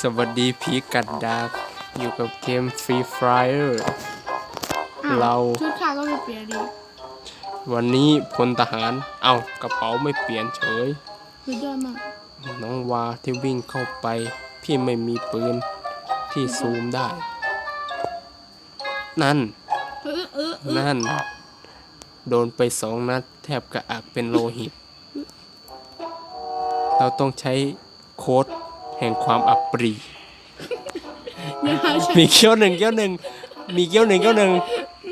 สวัสดีผีกัดดาบอยู่กับเกม Free Fire อ้วเรา ชุดข้าก็ไม่เปลี่ยนดีวันนี้พลทหาร เอากระเป๋าไม่เปลี่ยนเฉย สุดยอดมากน้องวาที่วิ่งเข้าไป พี่ไม่มีปืนที่ซูมได้ นั่น เออเออเออนั่น โดนไปสองนัด แทบกระอักเป็นโลหิต เราต้องใช้โค้ด แห่งความอับปรีอย่าหาใช่มีเกี้ยวหนึ่งเกี้ยวหนึ่งมีเกี้ยวหนึ่งเกี้ยวหนึ่ง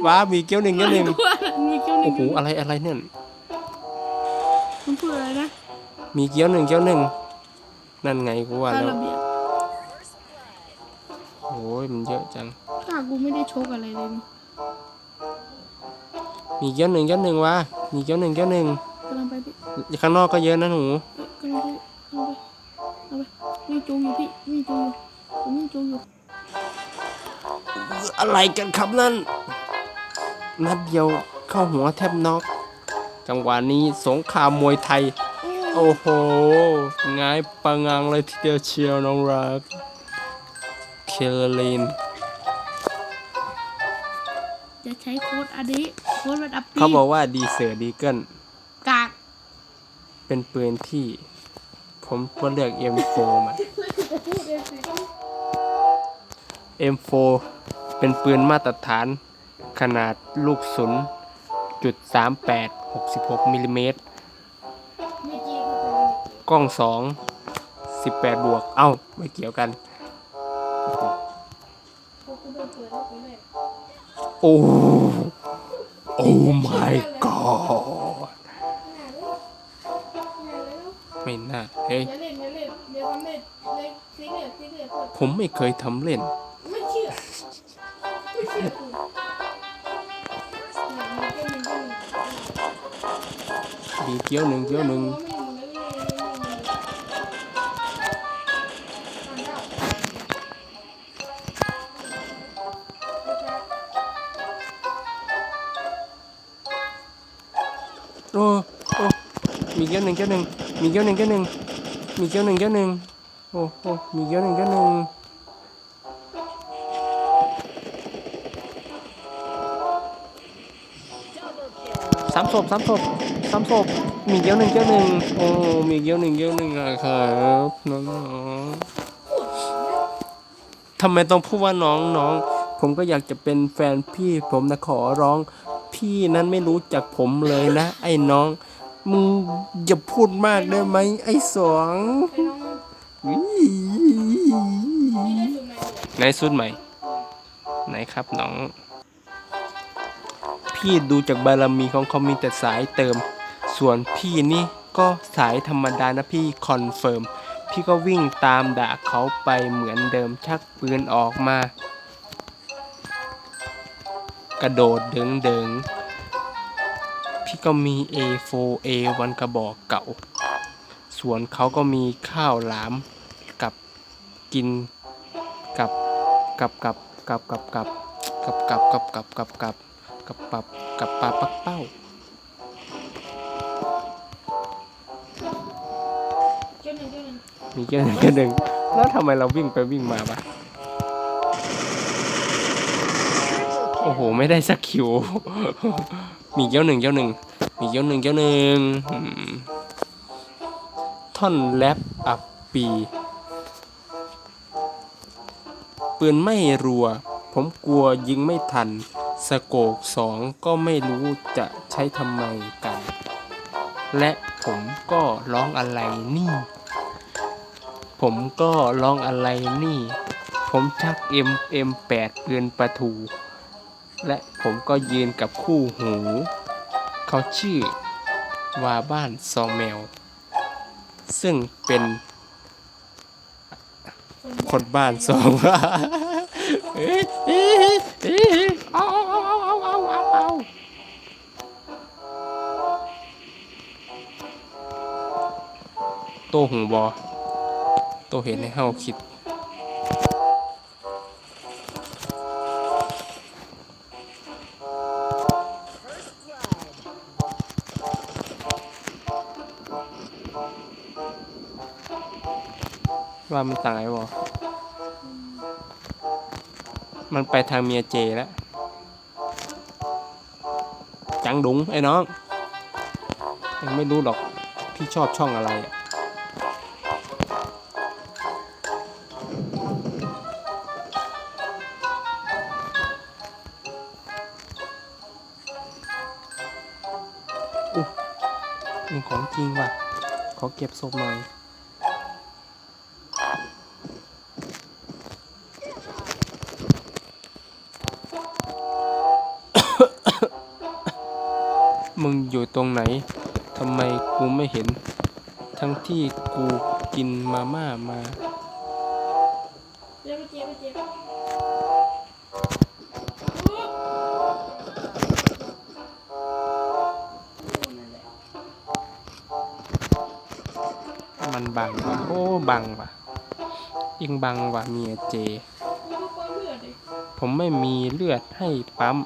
ว้ามีเกี้ยวหนึ่งเกี้ยวหนึ่งตัวมีเกี้ยวหนึ่โอ้งโหอะไรอะไรเนี่ย มันพูดอะไรนะมีเกี้ยวหนึ่งเกี้ยวหนึ่งนั่นไงกูว่าตามแล้วระเบียบโอ้ยมันเยอะจัง ข้ากูไม่ได้ชกอะไรเลยนี่มีเกี้ยวหนึ่งเกี้ยวหนึ่งวะมีเกี้ยวหนึ่งเกี้ยวหนึ่งกำลังไปพี่ข้างนอกก็เยอะนะหนู เอ้ยกำลังไปเอาไปเอาไปวิ่ง จูงอยู่พี่วิ่งจูงอยู่ผมวิ่งจูงอยู่ อะไรกันครับนั่น นัดเดียวเข้าหัวแทบน็อก จังหวะนี้สงครามมวยไทย โอ้โหง่ายปังงังเลยทีเดียวเชียวน้องรัก เคลลินจะใช้โค้ดอันนี้โค้ดระดับปีเขาบอกว่าดีเสือดีเกิลกาก เป็นปืนที่ ผมก็เลือก M4 มา M4 เป็นปืนมาตรฐาน ขนาดลูกศุนจุด38 66มิลลิเมตรกล้อง 2 18 บวก เอ้า ไม่เกี่ยวกัน โอ้ โอ้ my god ไม่น่า เฮ้ย ผมไม่เคยทำเล่น มีเกี้ยวหนึ่งเกี้ยวหนึ่งโอ้โอ้มีเกี้ยวหนึ่งเกี้ยวหนึ่งมีเกี้ยวหนึ่งเกี้ยวหนึ่งมีเกี้ยวหนึ่งเกี้ยวหนึ่ง อ้โอ้มีเกี้ยวหนึ่งเกี้ยวหนึ่งสามศพสามศพสามศพมีเกี้ยวหนึ่งเกี้ยวหนึ่งโอ้มีเกี้ยวหนึ่งเกี้ยวหนึ่งอะครับน้องๆทำไมต้องพูดว่าน้องน้องผมก็อยากจะเป็นแฟนพี่ ผมนะขอร้อง พี่นั้นไม่รู้จักผมเลยนะ ไอ้น้อง มึงอย่าพูดมากได้ไหมไอ้สองวิ ไหนสุดใหม่ ไหนครับน้อง พี่ดูจากบารมีของเขามีแต่สายเติม ส่วนพี่นี่ก็สายธรรมดานะพี่คอนเฟิร์ม พี่ก็วิ่งตามด่าเขาไปเหมือนเดิมชักปืนออกมา กระโดดเดิงเดิงพี่ก็มี A4A วันกระบอกเก่า ส่วนเขาก็มีข้าวหลาม กินกับกับกับกับกับกับกับกับกับกับกับกับกับปับกับปลาปักเป้าเกมหนึ่งเกมหนึ่งมีแค่หนึ่งแค่หนึ่งแล้วทำไมเราวิ่งไปวิ่งมาปะโอ้โห ไม่ได้สักคิว มีเกี้ยวหนึ่งเกี้ยวหนึ่ง มีเกี้ยวหนึ่งเกี้ยวหนึ่งท่อนแรปอับปี ปืนไม่รัว ผมกลัวยิงไม่ทัน สโกกสองก็ไม่รู้จะใช้ทำไมกัน และผมก็ร้องอะไรนี่ ผมก็ร้องอะไรนี่ ผมชัก M M8 ปืนประทู และผมก็ยืนกับคู่หู เขาชื่อว่าบ้านซองแมว ซึ่งเป็น คนบ้านสองว่าเอาเอาเอาเอาเอาเอาเอาโตหูบอโตเห็นให้เฮาคิด ว่ามันตายบ่มันไปทางเมียเจแล้ว จังดุงไอ้น้อง ยังไม่รู้หรอก พี่ชอบช่องอะไรอะอุ๊ยนี่ของจริงว่ะ ขอเก็บศพหน่อย มึงอยู่ตรงไหนทำไมกูไม่เห็น ทั้งที่กูกินมาม่ามาเจ๊ไปเจ๊ไปเจ๊นั่นแหละมันบังว่ะโอ้บังว่ะยิงบังว่ะเมียเจกูก็เปิ้ลเลือดดิผมไม่มีเลือดให้ปั๊ม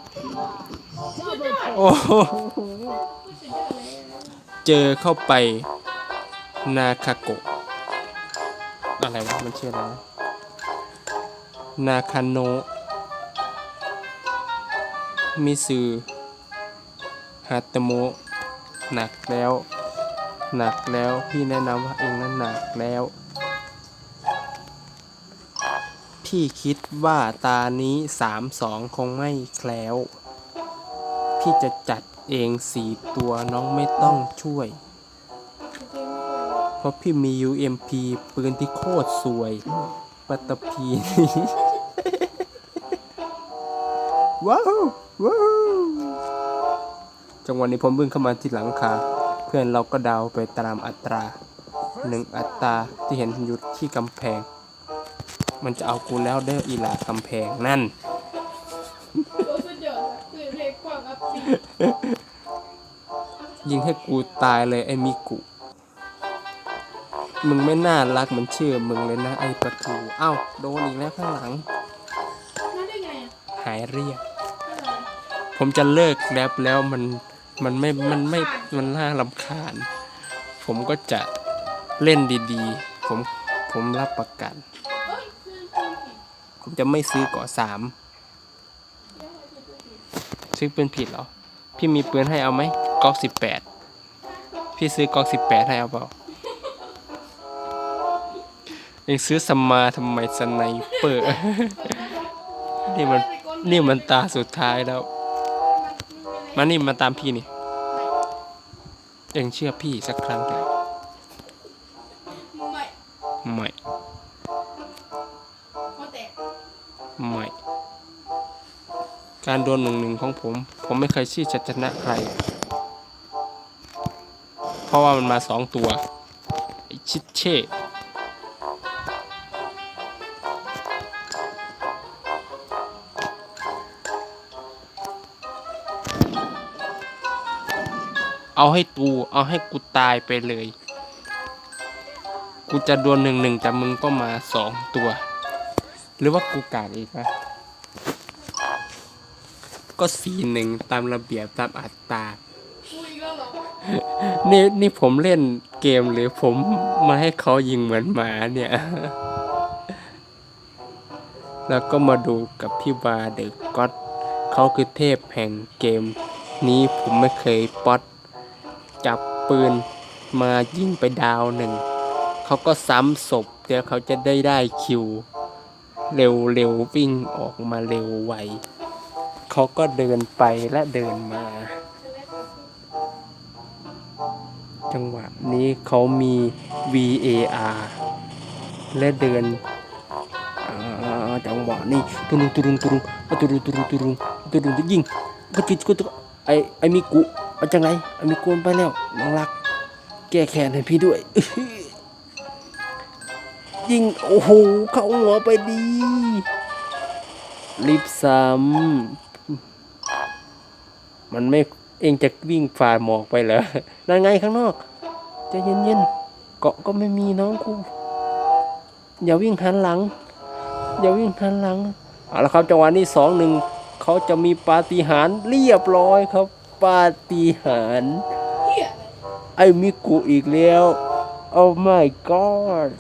โอ้โห เจอเข้าไป นาคาโกะอะไรวะมันชื่ออะไรวะนาคาโนะมิซือฮาตโมะหนักแล้ว หนักแล้วพี่แนะนำว่าเองนั้นหนักแล้ว พี่คิดว่าตานี้สามสองคงไม่แคล้ว พี่จะจัด เองสี่ตัวน้องไม่ต้องช่วย เพราะพี่มี UMP ปืนที่โคตรสวย ปัตตภีนี้ว้าวว้าวจังหวะนี้ผมบึ้งเข้ามาที่หลังคา เพื่อนเราก็เดาวไปตามอัตราหนึ่งอัตราที่เห็นอยู่ที่กำแพง มันจะเอากูแล้วเด้ออีหลากำแพงนั่นโอ้สุด ยอดอะคือเพลงความอัพซียิงให้กูตายเลยไอ้มิกุ มึงไม่น่ารักเหมือนชื่อมึงเลยนะไอ้ประตูเอ้าโดนอีกแล้วข้างหลังนั่นได้ไงอะหายเรียกอะไรผมจะเลิกแรปแล้วมันมันไม่มันไม่มันน่าลำคาญ ผมก็จะเล่นดีๆ ผมผมรับประกัน เอ้ยคือคือผิดผมจะไม่ซื้อก่อสามเดี๋ยวให้คือผิด ซื้อปืนผิดเหรอ พี่มีปืนให้เอาไหม ก๊อกสิบแปดพี่ซื้อก๊อกสิบแปดให้เอาเปล่าเองซื้อสมมาทำไมสไนเปอร์ นี่มันนี่มันตาสุดท้ายแล้ว มานี่มาตามพี่นี่ เองเชื่อพี่สักครั้งเถอะไม่ไม่พอแตกไม่การโดนหนึ่งหนึ่งของผม ผมไม่เคยชี้จะชนะใคร เพราะว่ามันมาสองตัวไอชิดเช่เอาให้ตูเอาให้กูตายไปเลย กูจะโดนหนึ่งหนึ่งแต่มึงก็มาสองตัว หรือว่ากูกาดอีกวะก็สี่หนึ่งตามระเบียบตามอัตรา กูอีกแล้วเหรอ นี่นี่ผมเล่นเกมหรือผมมาให้เขายิงเหมือนหมาเนี่ย แล้วก็มาดูกับพี่บาเดอะก็อตเขาคือเทพแห่งเกม นี้ผมไม่เคยป๊อตจับปืนมายิงไปดาวหนึ่ง เขาก็ซ้ำศพเดี๋ยวเขาจะได้ได้คิว เร็วเร็ววิ่งออกมาเร็วไวเขาก็เดินไปและเดินมา จังหวะนี้เขามี VAR และเดินจังหวะนี้ตุรุงตุรุงตุรุงตุรุงตุรุงตุรุงตุรุงตุยิงก็จิตก็ไอไอมิกุเอาจังไรไอมิกุมันไปแล้วน้องรัก แก้แค้นให้พี่ด้วย ยิงโอ้โหเข้าหัวไปดีรีบซ้ำมันไม่ เองจะวิ่งฝ่าหมอกไปเหรอนั่นไงข้างนอกใจะเย็นๆ เกาะก็ไม่มีน้องกูอย่าวิ่งหันหลัง อย่าวิ่งหันหลัง เอาละครับจังหวะนี้สองหนึ่งเขาจะมีปาฏิหาริย์เรียบร้อยครับ ปาฏิหาริย์เหี้ยอะไรไอ้มิกุอีกแล้ว โอ้ my god